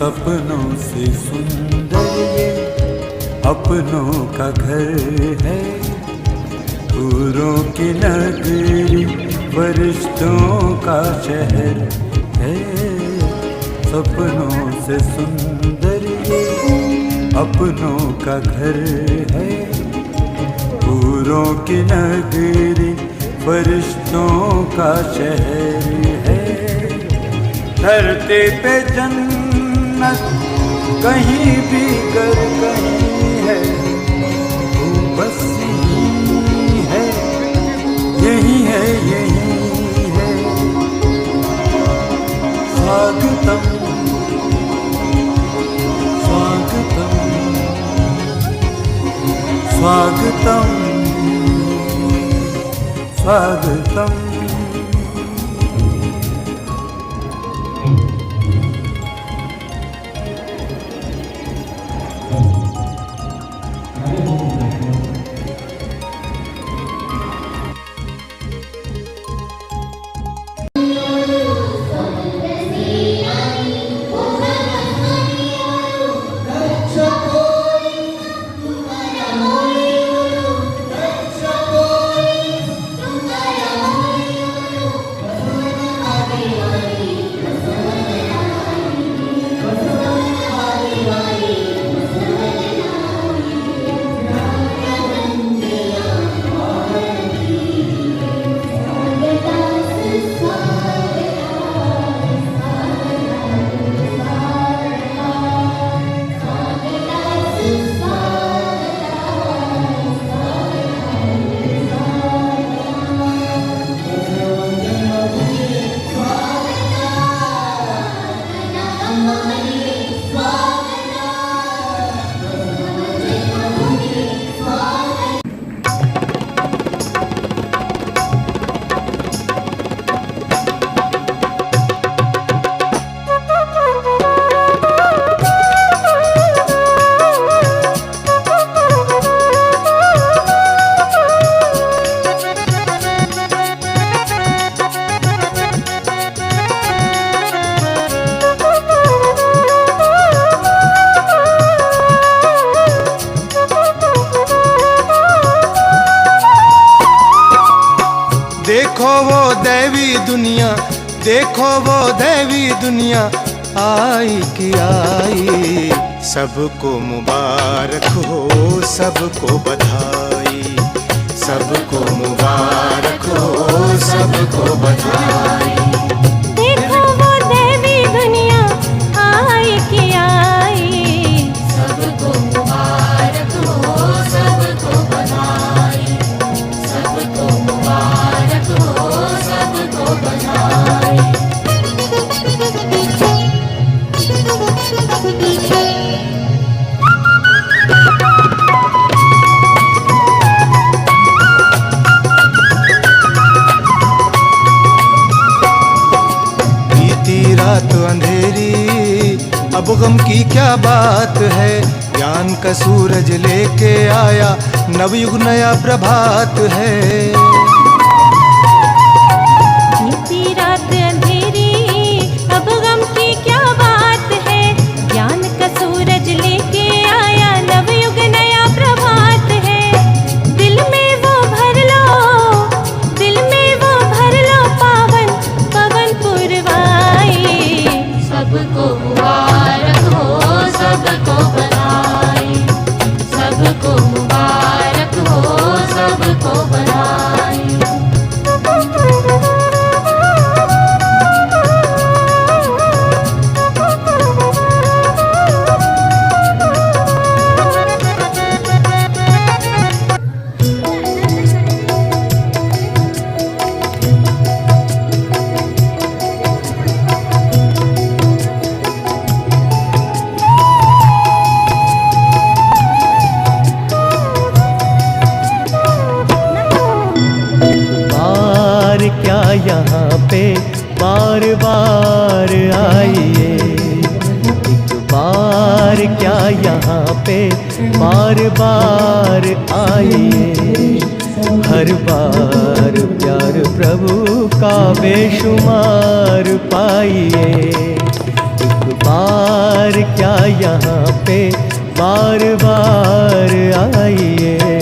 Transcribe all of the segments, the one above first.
सपनों से सुंदर अपनों का घर है। पूरों की नगरी वरिष्ठों का शहर है। सपनों से सुंदर ये अपनों का घर है। पूरों की नगरी वरिष्ठों का शहर है। धरती पे जन्नत कहीं भी कर कहीं स्वागतम स्वागतम स्वागतम स्वागतम देखो वो देवी दुनिया आई कि आई। सबको मुबारक हो सबको बधाई सबको प्रभात है। बार बार आइए। एक बार क्या यहाँ पे बार बार आइए। हर बार प्यार प्रभु का बेशुमार पाइए। एक बार क्या यहाँ पे बार बार आइए।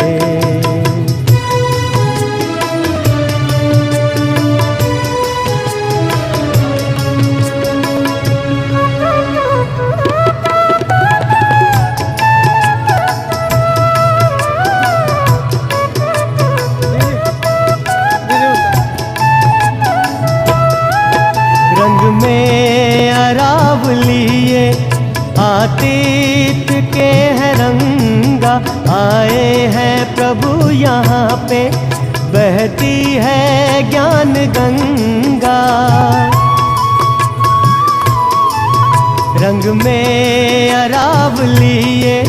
में अराब लिए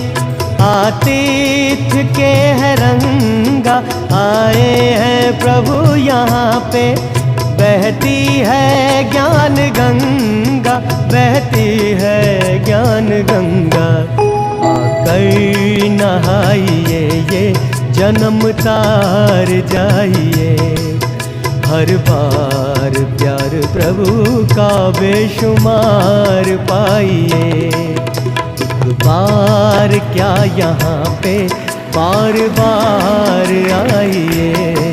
आतिथ्य के हैं रंगा। आए हैं प्रभु यहाँ पे, बहती है ज्ञान गंगा। बहती है ज्ञान गंगा। आकर नहाइए ये जन्म तार जाइए। हर बार प्यार प्रभु का बेशुमार पाइए। एक बार क्या यहाँ पे बार बार आइए।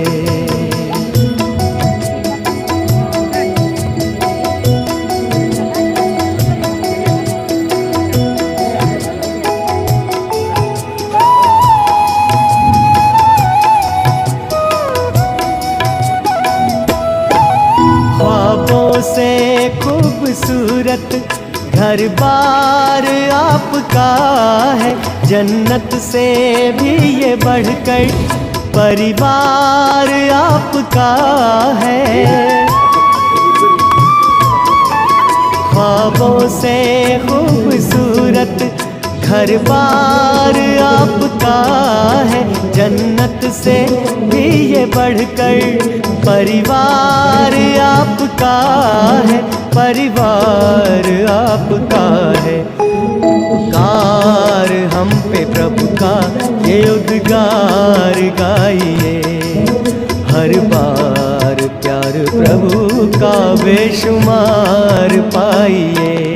घर बार आपका है। जन्नत से भी ये बढ़कर परिवार आपका है। ख्वाबों से खूबसूरत घर बार आपका है जन्नत से भी ये बढ़कर। परिवार आपका है, परिवार आपका है। उपकार हम पे प्रभु का, ये उद्गार गाइए। हर बार प्यार प्रभु का बेशुमार पाइए।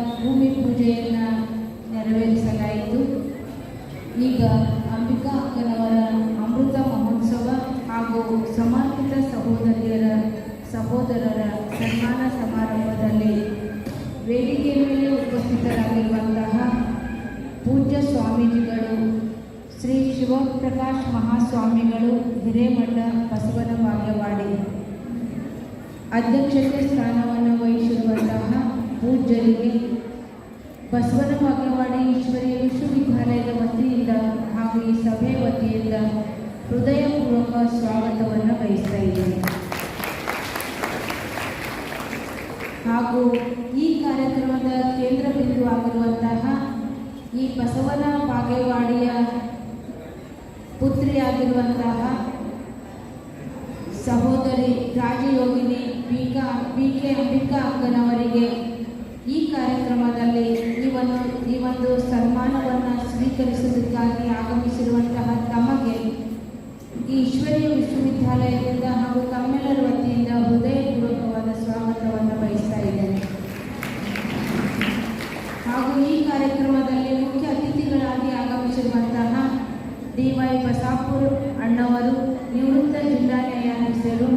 ಭೂಮಿ ಪೂಜೆಯನ್ನು ನೆರವೇರಿಸಲಾಯಿತು. ಈಗ ಅಂಬಿಕಾ ಅಕ್ಕನವರ ಅಮೃತ ಮಹೋತ್ಸವ ಹಾಗೂ ಸಮರ್ಪಿತ ಸಹೋದರಿಯರ ಸಹೋದರರ ಸನ್ಮಾನ ಸಮಾರಂಭದಲ್ಲಿ ವೇದಿಕೆಯ ಮೇಲೆ ಉಪಸ್ಥಿತರಾಗಿರುವಂತಹ ಪೂಜ್ಯ ಸ್ವಾಮೀಜಿಗಳು, ಶ್ರೀ ಶಿವಪ್ರಕಾಶ್ ಮಹಾಸ್ವಾಮಿಗಳು, ಹಿರೇಮಠ ಬಸವನ ಬಾಗೇವಾಡಿ ಅಧ್ಯಕ್ಷತೆ ಸ್ಥಾನವನ್ನು ವಹಿಸಿರುವಂತಹ ಪೂಜ್ಯರಿಗೆ ಬಸವನ ಬಾಗೇವಾಡಿ ಈಶ್ವರೀಯ ವಿಶ್ವವಿದ್ಯಾಲಯದ ವತಿಯಿಂದ ಹಾಗೂ ಈ ಸಭೆ ವತಿಯಿಂದ ಹೃದಯಪೂರ್ವಕ ಸ್ವಾಗತವನ್ನು ಬಯಸ್ತಾ ಇದ್ದೇನೆ. ಹಾಗೂ ಈ ಕಾರ್ಯಕ್ರಮದ ಕೇಂದ್ರ ಬಿಂದುವಾಗಿರುವಂತಹ ಈ ಬಸವನ ಬಾಗೇವಾಡಿಯ ಪುತ್ರಿಯಾಗಿರುವಂತಹ ಸಹೋದರಿ ರಾಜಯೋಗಿನಿ ಬಿ ಕೆ ಅಂಬಿಕಾ ಅಕ್ಕನವರಿಗೆ ಈ ಕಾರ್ಯಕ್ರಮದಲ್ಲಿ ಒಂದು ಈ ಒಂದು ಸನ್ಮಾನವನ್ನು ಸ್ವೀಕರಿಸುವುದಕ್ಕಾಗಿ ಆಗಮಿಸಿರುವಂತಹ ತಮಗೆ ಈಶ್ವರೀಯ ವಿಶ್ವವಿದ್ಯಾಲಯದಿಂದ ಹಾಗೂ ತಮ್ಮೆಲ್ಲರ ವತಿಯಿಂದ ಹೃದಯಪೂರ್ವಕವಾದ ಸ್ವಾಗತವನ್ನು ಬಯಸ್ತಾ ಇದ್ದೇನೆ. ಹಾಗೂ ಈ ಕಾರ್ಯಕ್ರಮದಲ್ಲಿ ಮುಖ್ಯ ಅತಿಥಿಗಳಾಗಿ ಆಗಮಿಸಿರುವಂತಹ ಡಿ ವೈ ಬಸಾಪುರ್ ಅಣ್ಣವರು, ನಿವೃತ್ತ ಜಿಲ್ಲಾ ನ್ಯಾಯಾಧೀಶರು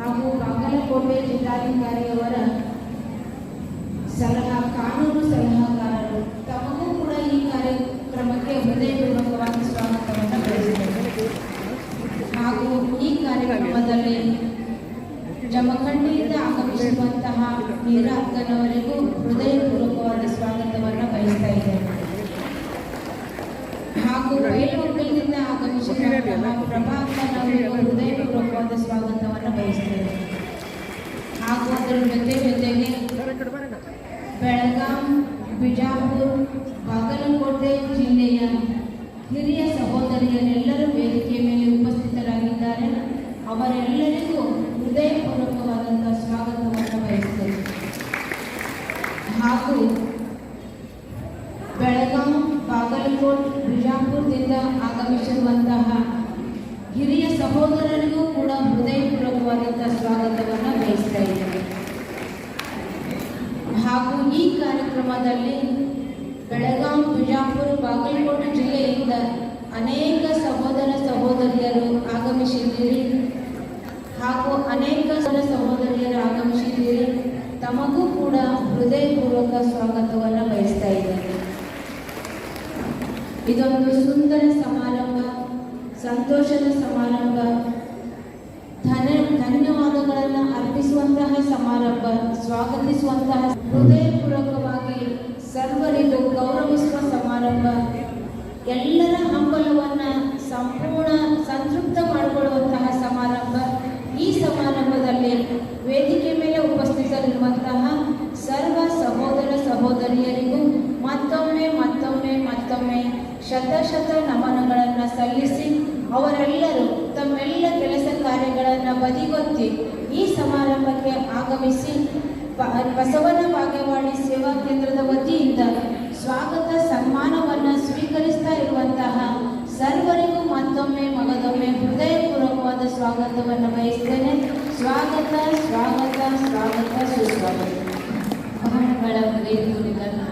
ಹಾಗೂ ಬಾಗಲಕೋಟೆ ಜಿಲ್ಲಾಧಿಕಾರಿಯವರ ಸಲಹಾ ಕಾನೂನು ಸಲಹಾಗಾರರು ತಮಗೂ ಕೂಡ ಈ ಕಾರ್ಯಕ್ರಮಕ್ಕೆ ಹೃದಯಪೂರ್ವಕವಾಗಿ ಸ್ವಾಗತವನ್ನು ಬಯಸಿದ್ದೇನೆ ಹಾಗೂ ಈ ಕಾರ್ಯಕ್ರಮದಲ್ಲಿ ಜಮಖಂಡಿಯಿಂದ ಆಗಮಿಸಿರುವಂತಹ ಮೀರಾ ಅಕ್ಕನವರಿಗೂ ಹೃದಯಪೂರ್ವಕವಾದ ಸ್ವಾಗತವನ್ನು ಬಯಸ್ತಾ ಇದ್ದೇನೆ ಹಾಗೂ ಬೈಲಹೊಕ್ಕಲಿನಿಂದ ಆಗಮಿಸಿರುವಂತಹ ಪ್ರಭಾ ಅಕ್ಕನವರಿಗೂ ಹೃದಯಪೂರ್ವಕವಾದ ಸ್ವಾಗತವನ್ನು ಬಯಸ್ತೇನೆ ಹಾಗೂ ಅದರ ಜೊತೆ ಜೊತೆಗೆ ಬೆಳಗಾಂ ಬಿಜಾಪುರ ಬಾಗಲಕೋಟೆ ಜಿಲ್ಲೆಯ ಹಿರಿಯ ಸಹೋದರಿಯರೆಲ್ಲರೂ ವೇದಿಕೆ ಮೇಲೆ ಉಪಸ್ಥಿತರಾಗಿದ್ದಾರೆ ಅವರೆಲ್ಲರಿಗೂ ಹೃದಯಪೂರ್ವಕವಾದಂಥ ಸ್ವಾಗತವನ್ನು ಬಯಸ್ತೇನೆ ಹಾಗೂ ಬೆಳಗಾಂ ಬಾಗಲಕೋಟ್, ಬಿಜಾಪುರದಿಂದ ಆಗಮಿಸಿರುವಂತಹ ಹಿರಿಯ ಸಹೋದರರಿಗೂ ಕೂಡ ಹೃದಯಪೂರ್ವಕವಾದಂಥ ಸ್ವಾಗತವನ್ನು ಬಯಸ್ತಾ ಇದ್ದೇವೆ ಹಾಗೂ ಈ ಕಾರ್ಯಕ್ರಮದಲ್ಲಿ ಬೆಳಗಾವಿ ಬಿಜಾಪುರ, ಬಾಗಲಕೋಟೆ ಜಿಲ್ಲೆಯಿಂದ ಅನೇಕ ಸಹೋದರ ಸಹೋದರಿಯರು ಆಗಮಿಸಿದ್ದೀರಿ. ಹಾಗೂ ಅನೇಕ ಸಹೋದರ ಸಹೋದರಿಯರು ಆಗಮಿಸಿದ್ದೀರಿ. ತಮಗೂ ಕೂಡ ಹೃದಯಪೂರ್ವಕ ಸ್ವಾಗತವನ್ನು ಬಯಸ್ತಾ ಇದ್ದೇನೆ. ಇದೊಂದು ಸುಂದರ ಸಮಾರಂಭ, ಸಂತೋಷದ ಸಮಾರಂಭ, ಧನ, ಧನ್ಯವಾದಗಳನ್ನು ಅರ್ಪಿಸುವಂತಹ ಸಮಾರಂಭ, ಸ್ವಾಗತಿಸುವಂತಹ ಹೃದಯಪೂರ್ವಕವಾಗಿ ಸರ್ವರಿಗೂ ಗೌರವಿಸುವ ಸಮಾರಂಭ. ಎಲ್ಲರ ಹಂಬಲವನ್ನು ಸಂಪೂರ್ಣ ಸಂತೃಪ್ತ ಮಾಡಿಕೊಳ್ಳುವಂತಹ ಸಮಾರಂಭ. ಈ ಸಮಾರಂಭದಲ್ಲಿ ವೇದಿಕೆ ಮೇಲೆ ಉಪಸ್ಥಿತರಿರುವಂತಹ ಸರ್ವ ಸಹೋದರ ಸಹೋದರಿಯರಿಗೂ ಮತ್ತೊಮ್ಮೆ ಮತ್ತೊಮ್ಮೆ ಮತ್ತೊಮ್ಮೆ ಶತಶತ ನಮನಗಳನ್ನು ಸಲ್ಲಿಸಿ ಅವರೆಲ್ಲರೂ ತಮ್ಮೆಲ್ಲ ಕೆಲಸ ಕಾರ್ಯಗಳನ್ನು ಬದಿಗೊತ್ತಿ ಈ ಸಮಾರಂಭಕ್ಕೆ ಆಗಮಿಸಿ ಬಸವನ ಬಾಗೇವಾಡಿ ಸೇವಾ ಕೇಂದ್ರದ ವತಿಯಿಂದ ಸ್ವಾಗತ ಸನ್ಮಾನವನ್ನು ಸ್ವೀಕರಿಸ್ತಾ ಇರುವಂತಹ ಸರ್ವರಿಗೂ ಮತ್ತೊಮ್ಮೆ ಮಗದೊಮ್ಮೆ ಹೃದಯಪೂರ್ವಕವಾದ ಸ್ವಾಗತವನ್ನು ಬಯಸ್ತೇನೆ ಸ್ವಾಗತ ಸ್ವಾಗತ ಸ್ವಾಗತ, ಸುಸ್ವಾಗತ. ಬಹಳ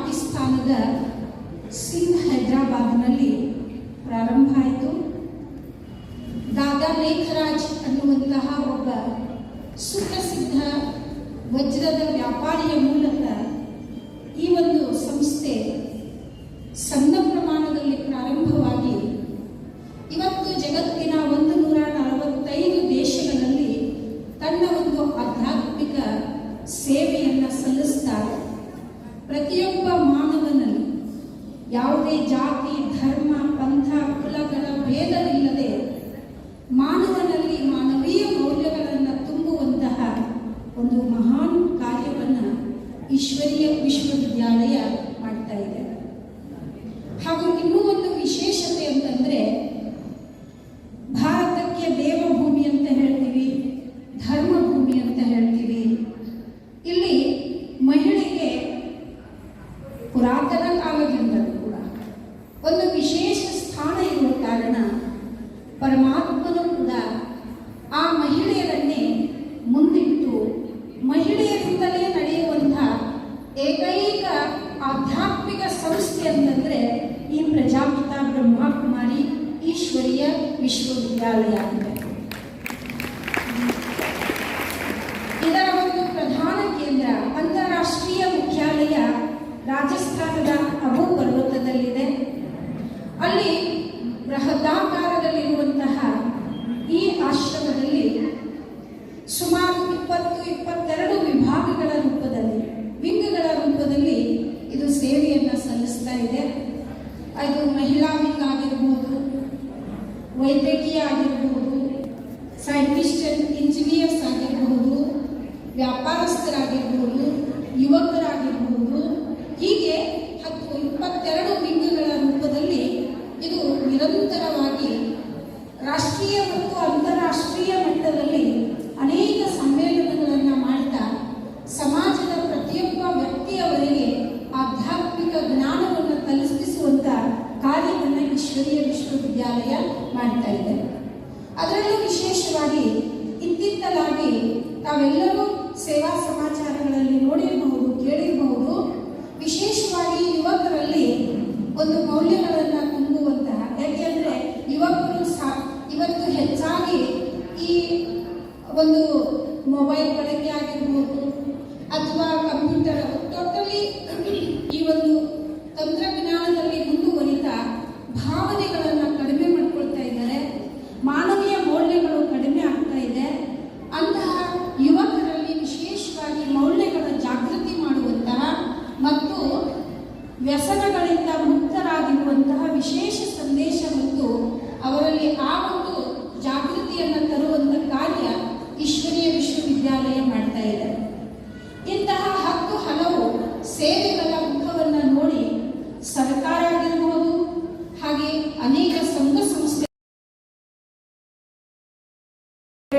ಪಾಕಿಸ್ತಾನದ ಸಿಂಧ್ ಹೈದರಾಬಾದ್ನಲ್ಲಿ ಪ್ರಾರಂಭ ಆಯಿತು. ದಾದಾ ಲೇಖರಾಜ್ ಅನ್ನುವಂತಹ ಒಬ್ಬ ಸುಪ್ರಸಿದ್ಧ ವಜ್ರದ ವ್ಯಾಪಾರಿಯ ಮೂಲಕ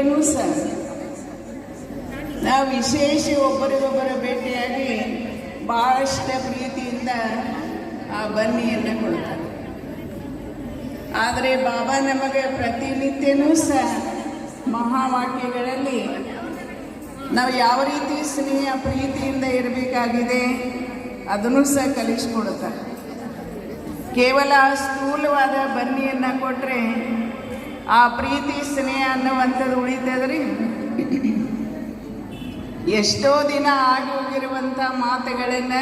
ಸಹ ನಾವು ವಿಶೇಷ ಒಬ್ಬರಿಗೊಬ್ಬರ ಭೇಟಿಯಾಗಿ ಬಹಳಷ್ಟು ಪ್ರೀತಿಯಿಂದ ಆ ಬನ್ನಿಯನ್ನು ಕೊಡ್ತಾರೆ ಆದರೆ ಬಾಬಾ ನಮಗೆ ಪ್ರತಿನಿತ್ಯನೂ ಸಹ ಮಹಾವಾಕ್ಯಗಳಲ್ಲಿ ನಾವು ಯಾವ ರೀತಿ ಸ್ನೇಹ, ಪ್ರೀತಿಯಿಂದ ಇರಬೇಕಾಗಿದೆ ಅದನ್ನು ಸಹ ಕಲಿಸ್ಕೊಡುತ್ತಾರೆ. ಕೇವಲ ಸ್ಥೂಲವಾದ ಬನ್ನಿಯನ್ನು ಕೊಟ್ಟರೆ ಆ ಪ್ರೀತಿ, ಸ್ನೇಹ ಅನ್ನುವಂಥದ್ದು ಉಳಿತದ್ರಿ ಎಷ್ಟೋ ದಿನ ಆಗಿ ಹೋಗಿರುವಂಥ ಮಾತುಗಳನ್ನು,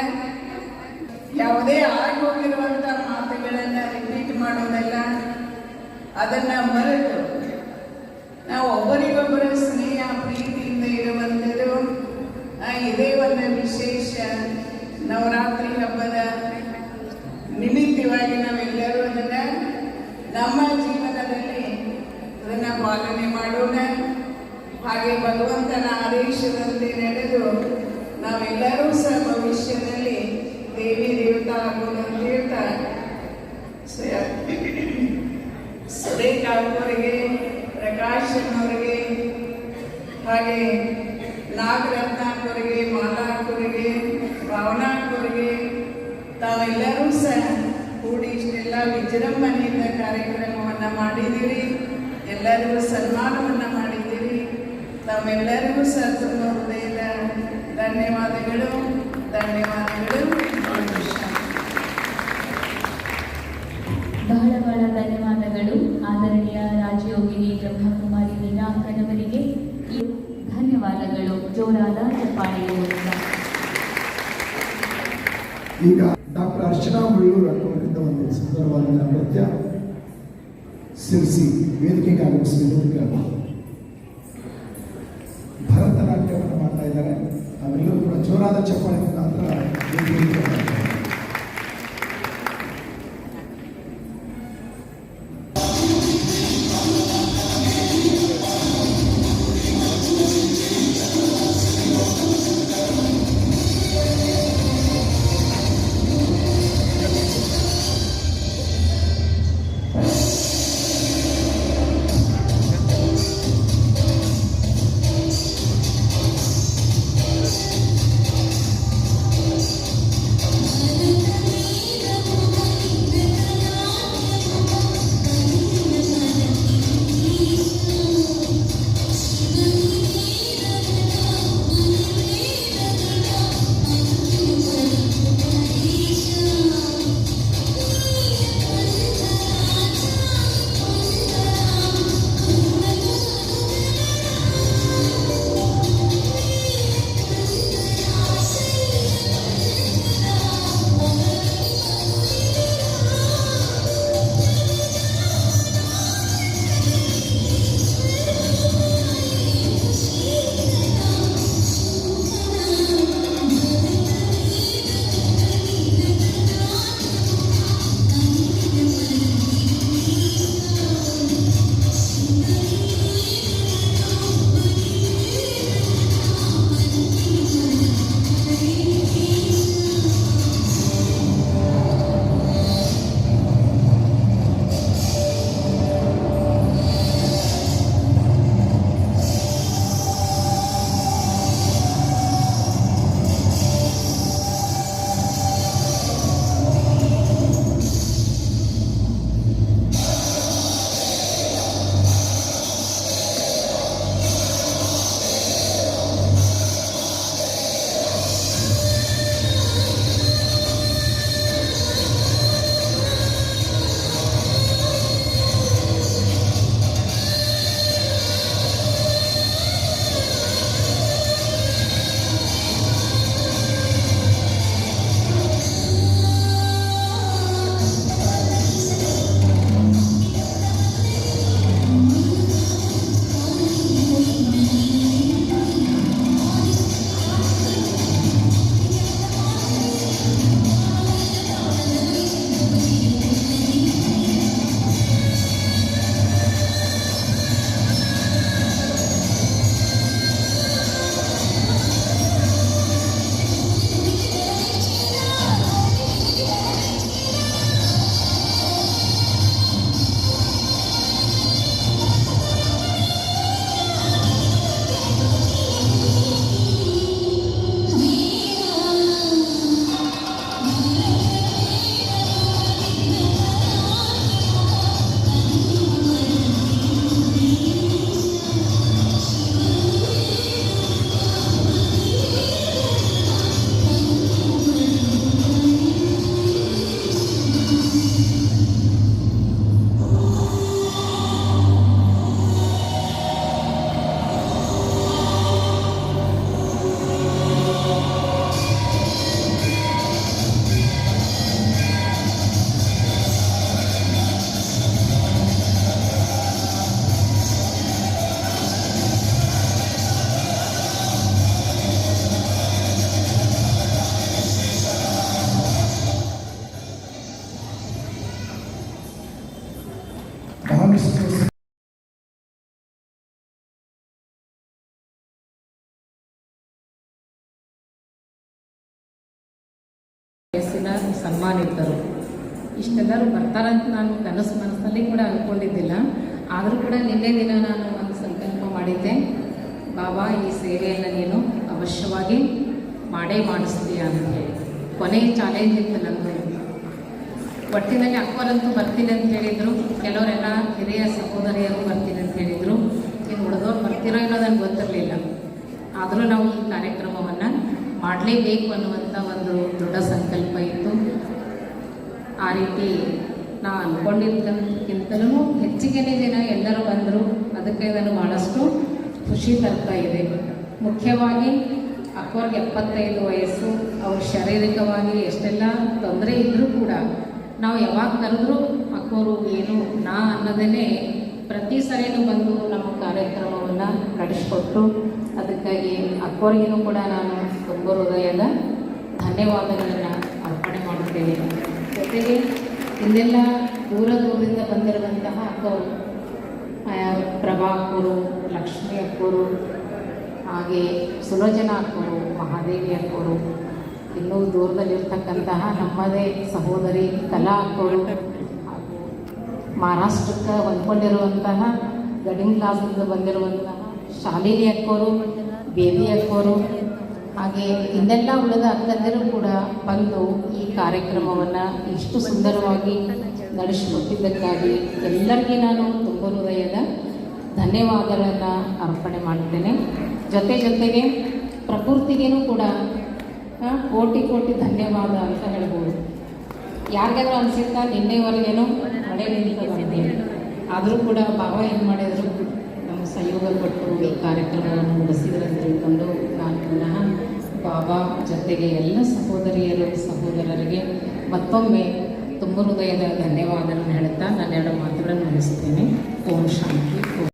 ಯಾವುದೇ ಆಗಿ ಹೋಗಿರುವಂಥ ಮಾತುಗಳನ್ನು ರಿಪೀಟ್ ಮಾಡೋದಲ್ಲ, ಅದನ್ನು ಮರೆತು ನಾವು ಒಬ್ಬರಿಗೊಬ್ಬರ ಸ್ನೇಹ, ಪ್ರೀತಿಯಿಂದ ಇರುವಂಥದ್ದು ಇದೇ ಒಂದು ವಿಶೇಷ ನವರಾತ್ರಿ ಹಬ್ಬದ ನಿಮಿತ್ತವಾಗಿ ನಾವೆಲ್ಲರೂ ಅದನ್ನ ನಮ್ಮ ಜೀವನದಲ್ಲಿ ಅದನ್ನ ಪಾಲನೆ ಮಾಡೋಣ. ಹಾಗೆ ಭಗವಂತನ ಆದೇಶದಂತೆ ನಡೆದು ನಾವೆಲ್ಲರೂ ಸಹ ಭವಿಷ್ಯದಲ್ಲಿ ದೇವಿ ದೇವತಾ ಆಗೋಣ ಅಂತ ಹೇಳ್ತಾ ಸುರೇಖ್ ಅವರಿಗೆ ಪ್ರಕಾಶ್ ಅವರಿಗೆ ಹಾಗೆ ನಾಗರತ್ನ ಅವರಿಗೆ ಮಾಲಾ ಭಾವನಾ ತಾವೆಲ್ಲರೂ ಸಹ ಕೂಡಿ ಇಷ್ಟೆಲ್ಲ ವಿಜೃಂಭಣೆಯಿಂದ ಕಾರ್ಯಕ್ರಮವನ್ನು ಮಾಡಿದ್ದೀರಿ. ಎಲ್ಲರಿಗೂ ಸನ್ಮಾನವನ್ನು ಮಾಡಿದ್ದೀರಿ. ತಮ್ಮೆಲ್ಲರಿಗೂ ಸಹ ತುಂಬ ಹೃದಯದ ಧನ್ಯವಾದಗಳು. ಧನ್ಯವಾದಗಳು. ಬಹಳ ಬಹಳ ಧನ್ಯವಾದಗಳು. ಆದರಣೀಯ ರಾಜಯೋಗಿನಿ ಬ್ರಹ್ಮಕುಮಾರಿ ನೀನಾಂಕನವರಿಗೆ ಈ ಧನ್ಯವಾದಗಳು. ಜೋರಾದ ಚಪ್ಪಾಳೆಯ ಮೂಲಕ ಈಗ ಡಾಕ್ಟರ್ ಅರ್ಚನಾ ಮುಳ್ಳೂರು ಅವರಿಂದ ಒಂದು ಸುಂದರವಾದ ನೃತ್ಯ. Sirsi. Primeiro quem ganhou, segundo quem ganhou. ವಯಸ್ಸಿನ ಸನ್ಮಾನಿತರು ಇಷ್ಟೆಲ್ಲರೂ ಬರ್ತಾರಂತ ನಾನು ಕನಸು ಮನಸ್ಸಲ್ಲಿ ಕೂಡ ಅಂದ್ಕೊಂಡಿದ್ದಿಲ್ಲ ಆದರೂ ಕೂಡ ನಿನ್ನೆ ದಿನ ನಾನು ಒಂದು ಸಂಕಲ್ಪ ಮಾಡಿದ್ದೆ. ಬಾಬಾ, ಈ ಸೇವೆಯನ್ನು ನೀನು ಅವಶ್ಯವಾಗಿ ಮಾಡೇ ಮಾಡಿಸ್ತೀಯ? ಅಂತ ಹೇಳಿ. ಕೊನೆಯ ಚಾಲೆಂಜ್ ಇತ್ತು ನಂದು. ಒಟ್ಟಿನಲ್ಲಿ ಅಕ್ಕವರಂತೂ ಬರ್ತೀನಿ ಅಂತ ಹೇಳಿದರು. ಕೆಲವರೆಲ್ಲ ಹಿರಿಯ ಸಹೋದರಿಯರು ಬರ್ತೀನಿ ಅಂತ ಹೇಳಿದರು. ಇನ್ನು ಉಳಿದವ್ರು ಬರ್ತಿರೋ ಇಲ್ಲೋ ನನಗೆ ಗೊತ್ತಿರಲಿಲ್ಲ. ಆದರೂ ನಾವು ಈ ಕಾರ್ಯಕ್ರಮವನ್ನು ಮಾಡಲೇಬೇಕು ಅನ್ನುವಂಥ ಒಂದು ದೊಡ್ಡ ಸಂಕಲ್ಪ ಇತ್ತು. ಆ ರೀತಿ ನಾ ಅಂದ್ಕೊಂಡಿದ್ದಕ್ಕಿಂತಲೂ ಹೆಚ್ಚಿಗೆ ಜನ ಎಲ್ಲರೂ ಬಂದರು. ಅದಕ್ಕೆ ನಾನು ಭಾಳಷ್ಟು ಖುಷಿ ತರ್ತಾ ಇದೆ ಮುಖ್ಯವಾಗಿ ಅಕ್ಕೋರ್ಗೆ ಎಪ್ಪತ್ತೈದು ವಯಸ್ಸು, ಅವ್ರ ಶಾರೀರಿಕವಾಗಿ ಎಷ್ಟೆಲ್ಲ ತೊಂದರೆ ಇದ್ದರೂ ಕೂಡ ನಾವು ಯಾವಾಗ ಕರೆದ್ರೂ ಅಕ್ಕೋರು ಏನು ನಾ ಅನ್ನೋದೇ ಪ್ರತಿ ಸರಿನೂ ಬಂದು ನಮ್ಮ ಕಾರ್ಯಕ್ರಮವನ್ನು ನಡೆಸಿಕೊಟ್ಟು, ಅದಕ್ಕಾಗಿ ಅಕ್ಕೋರಿಗೂ ಕೂಡ ನಾನು ತುಂಬ ಹೃದಯದ ಧನ್ಯವಾದಗಳನ್ನು ಅರ್ಪಣೆ ಮಾಡುತ್ತೇನೆ. ಜೊತೆಗೆ ಇಲ್ಲೆಲ್ಲ ದೂರ ದೂರದಿಂದ ಬಂದಿರುವಂತಹ ಅಕ್ಕವರು ಪ್ರಭಾ ಲಕ್ಷ್ಮಿ ಅಕ್ಕವರು ಹಾಗೆ ಸುಲೋಚನಾ ಅಕ್ಕವರು ಮಹಾದೇವಿ ಅಕ್ಕವರು ಇನ್ನೂ ದೂರದಲ್ಲಿರ್ತಕ್ಕಂತಹ ನಮ್ಮದೇ ಸಹೋದರಿ ಕಲಾ ಅಕ್ಕವರು ಹಾಗೂ ಮಹಾರಾಷ್ಟ್ರಕ್ಕೆ ಹೊಂದ್ಕೊಂಡಿರುವಂತಹ ಗಡಿಂಗ್ ಕ್ಲಾಸಿಂದ ಬಂದಿರುವಂತಹ ಶಾಲಿನಿ ಅಕ್ಕವರು ಬೇಬಿ ಅಕ್ಕವರು ಹಾಗೆ ಇನ್ನೆಲ್ಲ ಉಳಿದ ಅಕ್ಕಂದಿರು ಕೂಡ ಬಂದು ಈ ಕಾರ್ಯಕ್ರಮವನ್ನು ಇಷ್ಟು ಸುಂದರವಾಗಿ ನಡೆಸಿಕೊಟ್ಟಿದ್ದಕ್ಕಾಗಿ ಎಲ್ಲರಿಗೂ ನಾನು ತುಂಬ ಹೃದಯದ ಧನ್ಯವಾದಗಳನ್ನು ಅರ್ಪಣೆ ಮಾಡುತ್ತೇನೆ. ಜೊತೆ ಜೊತೆಗೆ ಪ್ರಕೃತಿಗೇನೂ ಕೂಡ ಕೋಟಿ ಕೋಟಿ ಧನ್ಯವಾದ ಅಂತ ಹೇಳ್ಬೋದು. ಯಾರಿಗಾದ್ರೂ ಅನಿಸಿದ್ದ ನಿನ್ನೆವರೆಗೇನು ಮಳೆ ನಿಂತದಂತೆ ಆದರೂ ಕೂಡ ಭಾವ ಏನು ಮಾಡಿದರು, ನಮ್ಮ ಸಹಯೋಗ ಕೊಟ್ಟು ಈ ಕಾರ್ಯಕ್ರಮವನ್ನು ನಡೆಸಿದ್ರೆ ತಿಳ್ಕೊಂಡು ನಾನು ಪುನಃ ಬಾಬಾ ಜೊತೆಗೆ ಎಲ್ಲ ಸಹೋದರಿಯರು ಸಹೋದರರಿಗೆ ಮತ್ತೊಮ್ಮೆ ತುಂಬ ಹೃದಯದ ಧನ್ಯವಾದಗಳನ್ನು ಹೇಳುತ್ತಾ ನಾನು ಎರಡು ಮಾತುಗಳನ್ನು ನಡೆಸ್ತೇನೆ ಓಂ ಶಾಂತಿ, ಓಂ